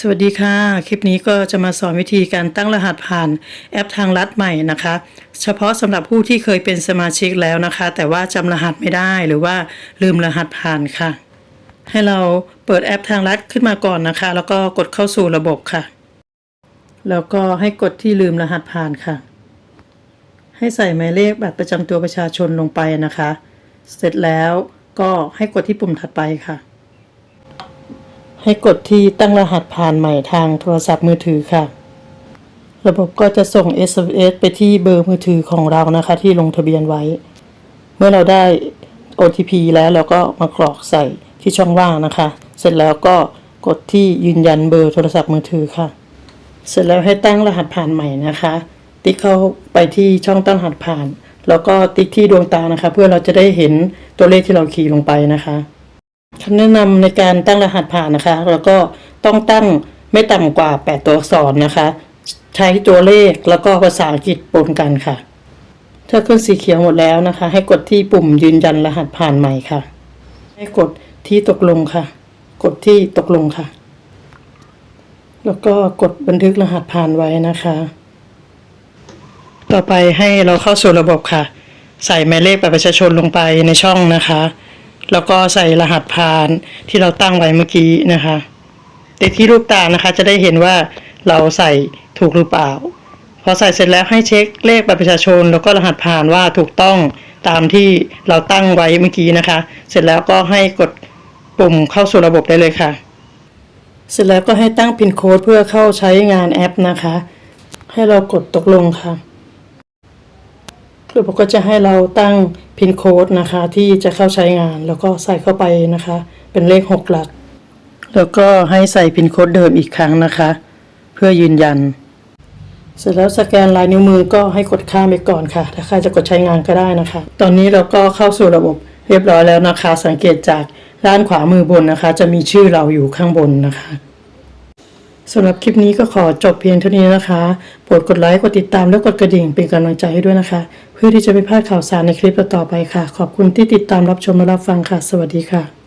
สวัสดีค่ะ คลิปนี้ก็จะมาสอนวิธีการตั้งรหัสผ่านแอปทางลัดใหม่นะคะ เฉพาะสำหรับผู้ที่เคยเป็นสมาชิกแล้วนะคะ แต่ว่าจำรหัสไม่ได้หรือว่าลืมรหัสผ่านค่ะ ให้เราเปิดแอปทางลัดขึ้นมาก่อนนะคะ แล้วก็กดเข้าสู่ระบบค่ะ แล้วก็ให้กดที่ลืมรหัสผ่านค่ะ ให้ใส่หมายเลขบัตรประจำตัวประชาชนลงไปนะคะ เสร็จแล้วก็ให้กดที่ปุ่มถัดไปค่ะ ให้กดที่ตั้งรหัสผ่านใหม่ทางโทรศัพท์มือถือค่ะ ระบบก็จะส่ง SMS ไปที่เบอร์มือถือของเรานะคะ ที่ลงทะเบียนไว้ เมื่อเราได้ OTP แล้วเราก็มากรอกใส่ที่ช่องว่างนะคะ เสร็จแล้วก็กดที่ยืนยันเบอร์โทรศัพท์มือถือค่ะ เสร็จแล้วให้ตั้งรหัสผ่านใหม่นะคะ ติ๊กเข้าไปที่ช่องตั้งรหัสผ่าน แล้วก็ติ๊กที่ดวงตานะคะ เพื่อเราจะได้เห็นตัวเลขที่เราคีย์ลงไปนะคะ คำแนะนำในการตั้งรหัสผ่านนะคะ แล้วก็ต้องตั้งไม่ต่ำกว่า 8 ตัวอักษรนะคะ ใช้ตัวเลขแล้วก็ภาษาอังกฤษปนกันค่ะ ถ้าขึ้นสีเขียวหมดแล้วนะคะ ให้กดที่ปุ่มยืนยันรหัสผ่านใหม่ค่ะ ให้กดที่ตกลงค่ะ กดที่ตกลงค่ะ แล้วก็กดบันทึกรหัสผ่านไว้นะคะ ต่อไปให้เราเข้าสู่ระบบค่ะ ใส่หมายเลขบัตรประชาชนลงไปในช่องนะคะ แล้วก็ใส่รหัสผ่านที่เราตั้งไว้เมื่อกี้นะคะติดที่รูปตานะคะ จะได้เห็นว่าเราใส่ถูกหรือเปล่า พอใส่เสร็จแล้วให้เช็คเลขบัตรประชาชน แล้วก็รหัสผ่านว่าถูกต้องตามที่เราตั้งไว้เมื่อกี้นะคะ เสร็จแล้วก็ให้กดปุ่มเข้าสู่ระบบได้เลยค่ะ เสร็จแล้วก็ให้ตั้งพินโค้ดเพื่อเข้าใช้งานแอปนะคะ ให้เรากดตกลงค่ะ ระบบก็จะให้เราตั้งพินโค้ดนะคะที่จะเข้าใช้งาน แล้วก็ใส่เข้าไปนะคะ เป็นเลขหกหลัก แล้วก็ให้ใส่พินโค้ดเดิมอีกครั้งนะคะ เพื่อยืนยัน เสร็จแล้วสแกนลายนิ้วมือก็ให้กดข้ามไปก่อนค่ะ ถ้าใครจะกดใช้งานก็ได้นะคะ ตอนนี้เราก็เข้าสู่ระบบเรียบร้อยแล้วนะคะ สังเกตจากด้านขวามือบนนะคะ จะมีชื่อเราอยู่ข้างบนนะคะ สำหรับคลิปนี้ก็ขอจบเพียงเท่านี้นะคะ โปรดกดไลค์ กดติดตาม และกดกระดิ่งเป็นกำลังใจให้ด้วยนะคะ เพื่อที่จะไม่พลาดข่าวสารในคลิปต่อไปค่ะ ขอบคุณที่ติดตามรับชมและรับฟังค่ะ สวัสดีค่ะ